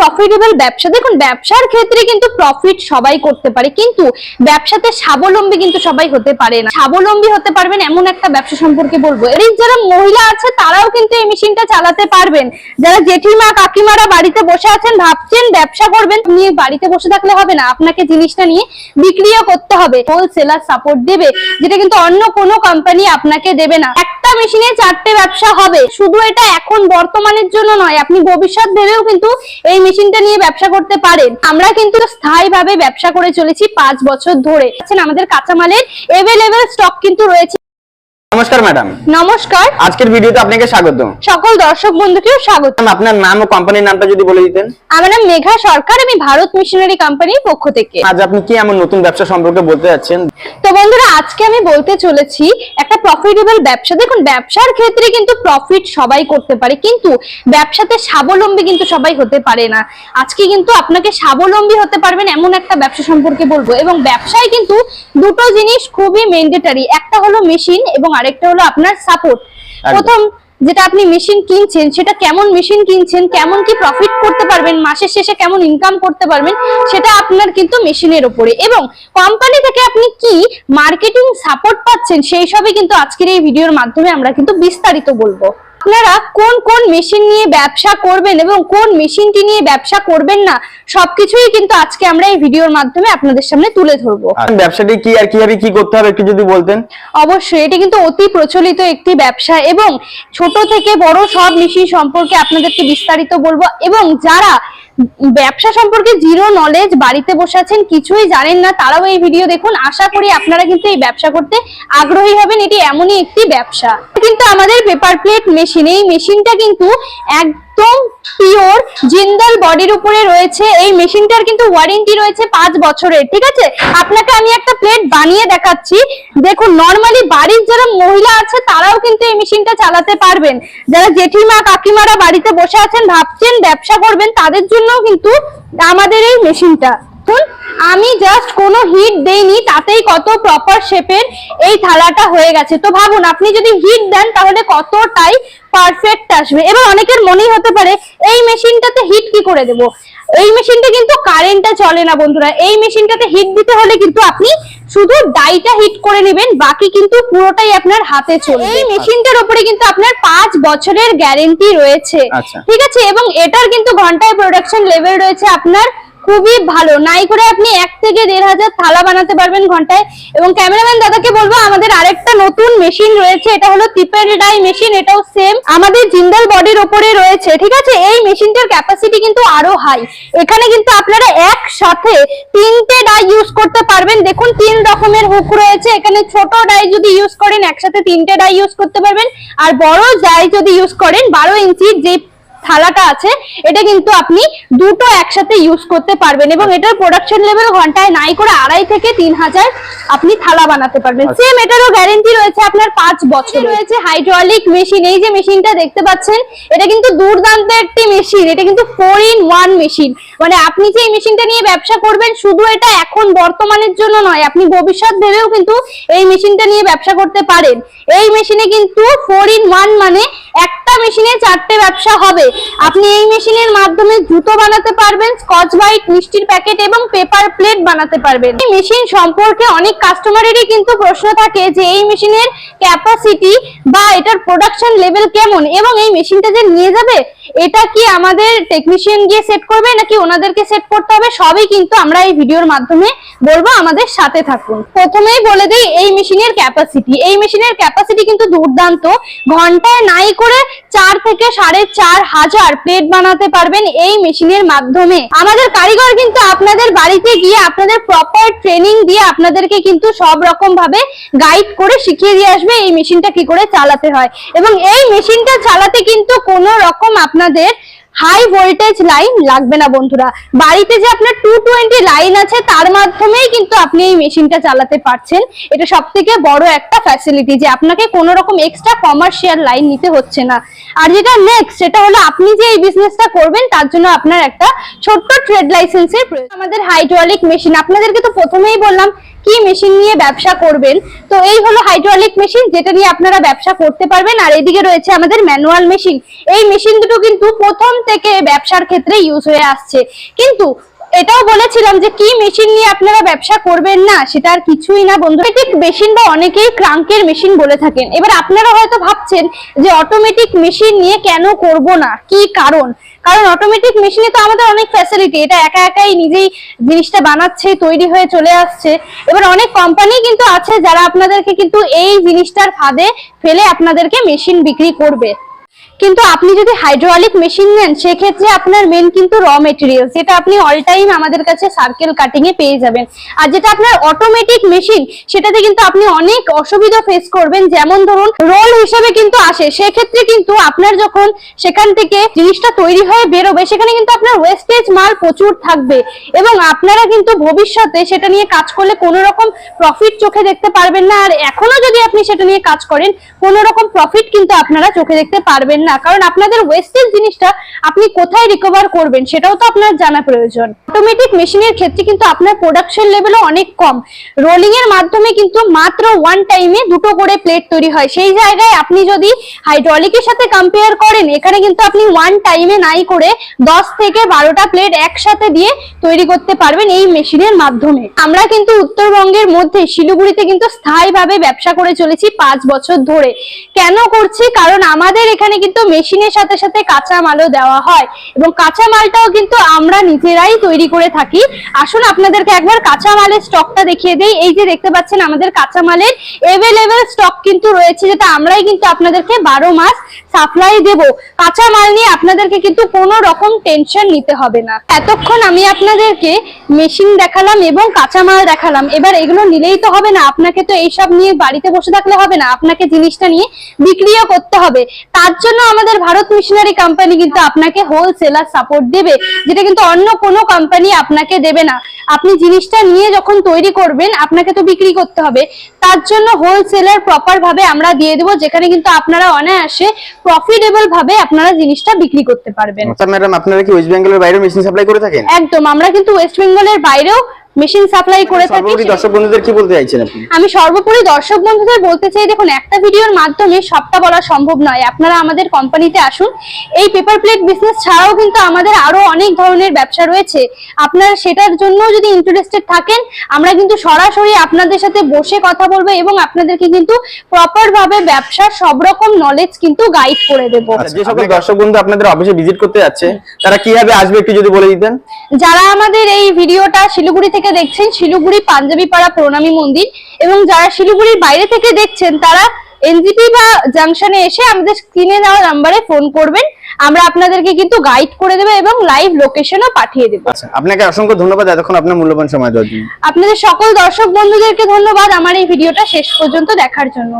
Profitable ব্যবসা। দেখুন, ব্যবসার ক্ষেত্রে কিন্তু প্রফিট সবাই করতে পারে, কিন্তু ব্যবসাতে স্বাবলম্বী কিন্তু সবাই হতে পারে না। স্বাবলম্বী হতে পারবেন এমন একটা ব্যবসা সম্পর্কে বলব। এর যারা মহিলা আছে, তারাও কিন্তু এই মেশিনটা চালাতে পারবেন। যারা জেঠিমা, কাকিমারা বাড়িতে বসে আছেন, ভাবছেন ব্যবসা করবেন নিয়ে বাড়িতে বসে থাকলে হবে না। আপনাকে জিনিসটা নিয়ে বিক্রিও করতে হবে। হোলসেলার সাপোর্ট দেবে, যেটা কিন্তু অন্য কোনো কোম্পানি আপনাকে দেবে না। একটা মেশিনে চারটে ব্যবসা হবে। শুধু এটা এখন বর্তমানের জন্য নয়, আপনি ভবিষ্যৎ ভেবেও কিন্তু এই মেশিনটা নিয়ে ব্যবসা করতে পারেন। আমরা কিন্তু স্থায়ীভাবে ব্যবসা করে চলেছি পাঁচ বছর ধরে। আমাদের কাঁচামালের এভেলেবেল স্টক কিন্তু রয়েছে। নমস্কার ম্যাডাম। নমস্কার। আজকের ভিডিওতে আপনাকে স্বাগত। সকল দর্শক বন্ধুকেও স্বাগত। আপনার নাম ও কোম্পানির নামটা যদি বলে দিতেন। আমার নাম মেঘা সরকার আমি ভারত মিশনারি কোম্পানির পক্ষ থেকে। আজ আপনি কি এমন নতুন ব্যবসা সম্পর্কে বলতে যাচ্ছেন? তো বন্ধুরা আজকে আমি বলতে চলেছি একটা প্রফিটেবল ব্যবসা। দেখুন ব্যবসার ক্ষেত্রে কিন্তু প্রফিট সবাই করতে পারে কিন্তু ব্যবসাতে স্বাবলম্বী কিন্তু সবাই হতে পারে না। আজকে কিন্তু আপনাকে স্বাবলম্বী হতে পারবেন এমন একটা ব্যবসা সম্পর্কে বলব। এবং ব্যবসায় কিন্তু দুটো জিনিস খুবই ম্যান্ডেটারি একটা হলো মেশিন এবং আরেকটা হলো আপনার সাপোর্ট প্রথম যেটা আপনি মেশিন কিনছেন সেটা কেমন মেশিন কিনছেন কেমন কি প্রফিট করতে পারবেন মাসের শেষে কেমন ইনকাম করতে পারবেন সেটা আপনার কিন্তু মেশিনের উপরে। এবং কোম্পানি থেকে আপনি কি মার্কেটিং সাপোর্ট পাচ্ছেন সেই সবই কিন্তু আজকের এই ভিডিওর মাধ্যমে আমরা কিন্তু বিস্তারিত বলব। আপনারা কোন কোন মেশিন নিয়ে ব্যবসা করবেন এবং কোন মেশিনটি নিয়ে ব্যবসা করবেন না সবকিছুই কিন্তু আজকে আমরা এই ভিডিওর মাধ্যমে আপনাদের সামনে তুলে ধরবো। ব্যবসাটি কি আর কীভাবে কি করতে হবে একটু যদি বলতেন? অবশ্যই এটি কিন্তু অতি প্রচলিত একটি ব্যবসা এবং ছোট থেকে বড় সব মেশিন সম্পর্কে আপনাদেরকে বিস্তারিত বলব এবং যারা ব্যবসা সম্পর্কে জিরো নলেজ বাড়িতে বসে আছেন, কিছুই জানেন না, তারাও এই ভিডিও দেখুন। আশা করি আপনারা কিন্তু এই ব্যবসা করতে আগ্রহী হবেন, এটি এমনই একটি ব্যবসা। কিন্তু আমাদের পেপার প্লেট মেশিন এই মেশিনটা কিন্তু একদম পিওর জিন্দাল বডির উপরে রয়েছে। এই মেশিনটার কিন্তু ওয়ারেন্টি রয়েছে পাঁচ বছরের, ঠিক আছে? আপনাকে আমি একটা প্লেট বানিয়ে দেখাচ্ছি। দেখুন নর্মালি বাড়ির যারা মহিলা আছে, তারাও কিন্তু এই মেশিনটা চালাতে পারবেন। যারা জেঠিমা, কাকিমারা বাড়িতে বসে আছেন, ভাবছেন ব্যবসা করবেন, তাদের জন্যও কিন্তু আমাদের এই মেশিনটা। আমি জাস্ট কোনো হিট দেইনি তাতেই কত প্রপার শেপের এই থালাটা হয়ে গেছে। তো ভাবুন আপনি যদি হিট দেন তাহলে কতটাই পারফেক্ট আসবে? এবার অনেকের মনেই হতে পারে এই মেশিনটাতে হিট কি করে দেব? এই মেশিনটা কিন্তু কারেন্টটা চলে না বন্ধুরা। এই মেশিনটাতে হিট দিতে হলে কিন্তু আপনি শুধু ডাইটা হিট করে নেবেন বাকি কিন্তু পুরোটাই আপনার হাতে চলবে। এই মেশিনটার উপরে কিন্তু আপনার পাঁচ বছরের গ্যারেন্টি রয়েছে। আচ্ছা। ঠিক আছে? এবং এটার কিন্তু ঘন্টায় প্রোডাকশন লেভেল রয়েছে আপনার খুবই ভালো। নাই করে আপনি এক থেকে দেড় হাজার থালা বানাতে পারবেন ঘন্টায়। এবং ক্যামেরাম্যান দাদাকে বলব, আমাদের আরেকটা নতুন মেশিন রয়েছে, এটা হলো টিপের ডাই মেশিন এটাও সেম আমাদের জিন্দাল বডির ওপরে রয়েছে, ঠিক আছে? এই মেশিনটার ক্যাপাসিটি কিন্তু আরও হাই এখানে কিন্তু আপনারা একসাথে তিনটে ডাই ইউজ করতে পারবেন। দেখুন, তিন রকমের হুক রয়েছে। এখানে ছোট ডাই যদি ইউজ করেন, একসাথে তিনটে ডাই ইউজ করতে পারবেন। আর বড় ডাই যদি ইউজ করেন, বারো ইঞ্চির যে থালাটা আছে এটা কিন্তু আপনি দুটো একসাথে ইউজ করতে পারবেন এবং এটার প্রোডাকশন লেভেল ঘন্টায় নাই করে আড়াই থেকে তিন হাজার আপনি থালা বানাতে পারবেন। আচ্ছা। সেম এটারও গ্যারেন্টি রয়েছে আপনার পাঁচ বছর রয়েছে হাইড্রোলিক মেশিন এই যে মেশিনটা দেখতে পাচ্ছেন এটা কিন্তু দুর্দান্ত একটি মেশিন এটা কিন্তু ফোর ইন ওয়ান মেশিন মানে আপনি যে এই মেশিনটা নিয়ে ব্যবসা করবেন শুধু এটা এখন বর্তমানের জন্য নয় আপনি ভবিষ্যৎ ভেবেও কিন্তু এই মেশিনটা নিয়ে ব্যবসা করতে পারেন। এই মেশিনে কিন্তু ফোর ইন ওয়ান মানে একটা মেশিনে চারটে ব্যবসা হবে। আপনি এই মেশিনের মাধ্যমে জুতো বানাতে পারবেন, স্কচ হোয়াইট মিষ্টির প্যাকেট এবং পেপার প্লেট বানাতে পারবেন। এই মেশিন সম্পর্কে অনেক কাস্টমারেরই কিন্তু প্রশ্ন থাকে যে এই মেশিনের ক্যাপাসিটি বা এটার প্রোডাকশন লেভেল কেমন এবং এই মেশিনটা যে নিয়ে যাবে এটা কি আমাদের টেকনিশিয়ান গিয়ে সেট করবে নাকি ওনাদেরকে সেট করতে হবে? সবই কিন্তু আমরা এই ভিডিওর মাধ্যমে বলব। আমাদের সাথে থাকুন। প্রথমেই বলে দিই, এই মেশিনের ক্যাপাসিটি এই মেশিনের ক্যাপাসিটি কিন্তু দুর্দান্ত। ঘন্টায় নাই করে চার থেকে সাড়ে চার হাজার প্লেট বানাতে পারবেন এই মেশিনের মাধ্যমে। আমাদের কারিগর কিন্তু আপনাদের বাড়িতে গিয়ে আপনাদের প্রপার ট্রেনিং দিয়ে আপনাদেরকে কিন্তু সব রকম ভাবে গাইড করে শিখিয়ে দিয়ে আসবে এই মেশিনটা কি করে চালাতে হয়। এবং এই মেশিনটা চালাতে কিন্তু কোনো রকম আপনাদের হাই ভোল্টেজ লাইন লাগবে না বন্ধুরা। বাড়িতে যে আপনার টু টোয়েন্টি লাইন আছে, তার মাধ্যমেই কিন্তু আপনি এই মেশিনটা চালাতে পারছেন। এটা সব থেকে বড় একটা ফ্যাসিলিটি যে আপনাকে কোনো রকম এক্সট্রা কমার্শিয়াল লাইন নিতে হচ্ছে না। আর যেটা নেক্সট সেটা হলো আপনি যে এই বিজনেসটা করবেন, তার জন্য আপনার একটা ছোট্ট ট্রেড লাইসেন্সের প্রয়োজন। আমাদের হাইড্রোলিক মেশিন আপনাদেরকে তো প্রথমেই বললাম কি মেশিন নিয়ে ব্যবসা করবেন? তো এই হলো হাইড্রোলিক মেশিন যেটা নিয়ে আপনারা ব্যবসা করতে পারবেন। আর এদিকে রয়েছে আমাদের ম্যানুয়াল মেশিন এই মেশিন দুটো কিন্তু প্রথম থেকে ব্যবসার ক্ষেত্রে ইউজ হয়ে আসছে। কিন্তু এটাও বলেছিলাম যে কি মেশিন নিয়ে আপনারা ব্যবসা করবেন না, সেটা আর কিছুই না বন্ধু। অটোমেটিক মেশিন বা অনেকেই ক্রাঙ্কের মেশিন বলে থাকেন। এবার আপনারা হয়তো ভাবছেন যে অটোমেটিক মেশিন নিয়ে কেন করব না? কি কারণ? কারণ অটোমেটিক মেশিনে তো আমাদের অনেক ফ্যাসিলিটি এটা একা একাই নিজেই জিনিসটা বানাচ্ছে, তৈরি হয়ে চলে আসছে। এবার অনেক কোম্পানি কিন্তু আছে যারা আপনাদেরকে কিন্তু এই জিনিসটার ফাঁদে ফেলে আপনাদেরকে মেশিন বিক্রি করবে। কিন্তু আপনি যদি হাইড্রোলিক মেশিন নেন, সেক্ষেত্রে আপনার মেন কিন্তু র মেটেরিয়াল যেটা আপনি অল টাইম আমাদের কাছে সার্কেল কাটিং এ পেয়ে যাবেন। আর যেটা আপনার অটোমেটিক মেশিন সেটাতে কিন্তু আপনি অনেক অসুবিধা ফেস করবেন। যেমন ধরুন রোল হিসেবে কিন্তু আসে, সেক্ষেত্রে কিন্তু আপনার যখন সেখান থেকে জিনিসটা তৈরি হয়ে বেরোবে, সেখানে কিন্তু আপনার ওয়েস্টেজ মাল প্রচুর থাকবে। এবং আপনারা কিন্তু ভবিষ্যতে সেটা নিয়ে কাজ করলে কোনো রকম প্রফিট চোখে দেখতে পারবেন না। আর এখনও যদি আপনি সেটা নিয়ে কাজ করেন, কোনো রকম প্রফিট কিন্তু আপনারা চোখে দেখতে পারবেন না। কারণ আপনাদের ওয়েস্টেজ জিনিসটা আপনি কোথায় রিকভার করবেন সেটাও তো আপনার জানা প্রয়োজন। অটোমেটিক মেশিনের ক্ষেত্রে কিন্তু আপনার প্রোডাকশন লেভেলও অনেক কম। রোলিং এর মাধ্যমে কিন্তু মাত্র ওয়ান টাইমে দুটো করে প্লেট তৈরি হয়। সেই জায়গায় আপনি যদি হাইড্রোলিকের সাথে কম্পেয়ার করেন, এখানে কিন্তু আপনি ওয়ান টাইমে নাই করে দশ থেকে বারোটা প্লেট একসাথে দিয়ে তৈরি করতে পারবেন এই মেশিনের মাধ্যমে। আমরা কিন্তু উত্তরবঙ্গের মধ্যে শিলিগুড়িতে কিন্তু স্থায়ীভাবে ব্যবসা করে চলেছি পাঁচ বছর ধরে। কেন করছি? কারণ আমাদের এখানে কিন্তু মেশিনের সাথে সাথে কাঁচা মালও দেওয়া হয় এবং কাঁচা মালটাও কিন্তু আমরা নিজেরাই তৈরি করে থাকি। আসুন আপনাদেরকে একবার কাঁচা মালের স্টকটা দেখিয়ে দেই। এই যে দেখতে পাচ্ছেন আমাদের কাঁচা মালের এভেলেবেল স্টক কিন্তু রয়েছে, যেটা আমরাই কিন্তু আপনাদেরকে বারো মাস সাপ্লাই দেব। কাঁচা মাল নিয়ে আপনাদেরকে কিন্তু কোনো রকম টেনশন নিতে হবে না। এতক্ষণ আমি আপনাদেরকে মেশিন দেখালাম এবং কাঁচা মাল দেখালাম। এবার এগুলো নিলেই তো হবে না। আপনাকে তো এইসব নিয়ে বাড়িতে বসে থাকলে হবে না। আপনাকে জিনিসটা নিয়ে বিক্রিও করতে হবে। তার জন্য আমাদের ভারত মিশনারি কোম্পানি কিন্তু আপনাকে হোলসেলার সাপোর্ট দেবে। যেটা কিন্তু অন্য কোনো কোম্পানি আপনাকে দেবে না। আপনি জিনিসটা নিয়ে যখন তৈরি করবেন আপনাকে তো বিক্রি করতে হবে। তার জন্য হোলসেলার প্রপার ভাবে আমরা দিয়ে দেবো যেখানে কিন্তু আপনারা অনায়াসে প্রফিটেবল ভাবে আপনারা জিনিসটা বিক্রি করতে পারবেন। আচ্ছা ম্যাডাম আপনারা কি ওয়েস্ট বেঙ্গলের বাইরে মেশিন সাপ্লাই করে থাকেন? একদম আমরা কিন্তু ওয়েস্ট বেঙ্গলের বাইরেও মেশিন সাপ্লাই করে থাকি। দর্শক বন্ধুদের কি বলতে চাইছেন আপনি? আমি সর্বোপরি দর্শক বন্ধুদের বলতে চাই দেখুন একটা ভিডিওর মাধ্যমে সবটা বলা সম্ভব নয়। আপনারা আমাদের কোম্পানিতে আসুন। এই পেপার প্লেট বিজনেস ছাড়াও কিন্তু আমাদের আরও অনেক ধরনের ব্যবসা রয়েছে। আপনারা সেটার জন্য যদি ইন্টারেস্টেড থাকেন আমরা কিন্তু সরাসরি আপনাদের সাথে বসে কথা বলব এবং আপনাদেরকে কিন্তু প্রপার ভাবে ব্যবসার সব রকম নলেজ কিন্তু গাইড করে দেবো। আচ্ছা, যে সকল দর্শক বন্ধু আপনাদের অফিসে ভিজিট করতে যাচ্ছে তারা কীভাবে আসবে একটু যদি বলে দিতেন? যারা আমাদের এই ভিডিওটা শিলিগুড়ি থেকে দেখছেন শিলিগুড়ি পাঞ্জাবি পাড়া প্রণামী মন্দির এবং যারা শিলিগুড়ির বাইরে থেকে দেখছেন তারা এনজিপি বা জাংশনে এসে আমাদের স্ক্রিনে দেওয়া নাম্বারে ফোন করবেন। আমরা আপনাদেরকে কিন্তু গাইড করে দেবো এবং লাইভ লোকেশনও পাঠিয়ে দেবো। আচ্ছা আপনাকে অসংখ্য ধন্যবাদ এতক্ষণ আপনার মূল্যবান সময় দেওয়ার জন্য। আপনাদের সকল দর্শক বন্ধুদেরকে ধন্যবাদ। আমার এই ভিডিওটা শেষ পর্যন্ত দেখার জন্য।